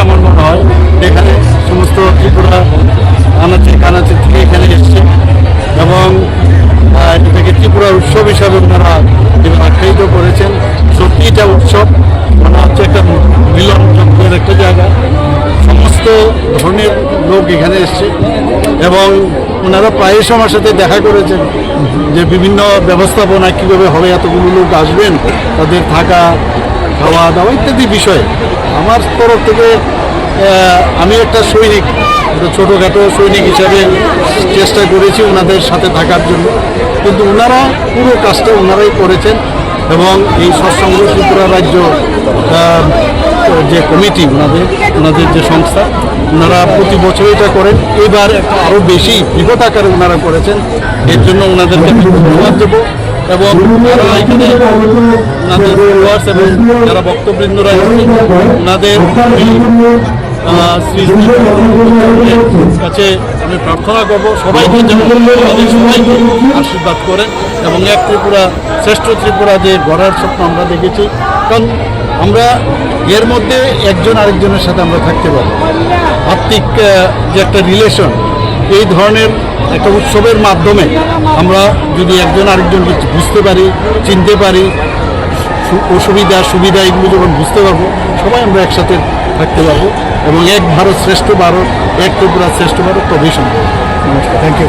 আমার মনে হয়। এখানে সমস্ত ত্রিপুরা, আনাচে কানাচে থেকে এখানে এসছে। এবং এটাকে ত্রিপুরা উৎসব হিসাবে ওনারা আখ্যায়িত করেছেন। সত্যি এটা উৎসব, মনে হচ্ছে একটা মিলন চক্রের একটা জায়গা। সমস্ত ধরনের লোক এখানে এসছে। এবং ওনারা প্রায়শ আমার সাথে দেখা করেছেন যে বিভিন্ন ব্যবস্থাপনা কীভাবে হবে, এতগুলো লোক আসবেন, তাদের থাকা খাওয়া দাওয়া ইত্যাদি বিষয়। আমার তরফ থেকে আমি একটা সৈনিক, একটা ছোটোখাটো সৈনিক হিসাবে চেষ্টা করেছি ওনাদের সাথে থাকার জন্য। কিন্তু ওনারা পুরো কাজটা ওনারাই করেছেন এবং এই সৎসঙ্গ ত্রিপুরা রাজ্য যে কমিটি ওনাদের ওনাদের যে সংস্থা, ওনারা প্রতি বছর এটা করেন। এবার আরও বেশি বৃহৎ আকারে ওনারা করেছেন। এর জন্য ওনাদেরকে আমি ধন্যবাদ দেবো। এবং এখানে ওনাদের followers এবং যারা বক্তবৃন্দরা এসেছেন, ওনাদের কাছে আমি প্রার্থনা করব সবাইকে সবাইকে আশীর্বাদ করেন এবং এক ত্রিপুরা শ্রেষ্ঠ ত্রিপুরা যে গড়ার স্বপ্ন আমরা দেখেছি। কারণ আমরা এর মধ্যে একজন আরেকজনের সাথে আমরা থাকতে পারি। আত্মিক যে একটা রিলেশন এই ধরনের একটা উৎসবের মাধ্যমে আমরা যদি একজন আরেকজন বুঝতে পারি, চিনতে পারি অসুবিধা, সুবিধা এগুলো যখন বুঝতে পারব, সবাই আমরা একসাথে থাকতে পারব এবং এক ভারত শ্রেষ্ঠ ভারত, এক ত্রিপুরা শ্রেষ্ঠ ভারত, তবেই সম্ভব। নমস্কার। Thank you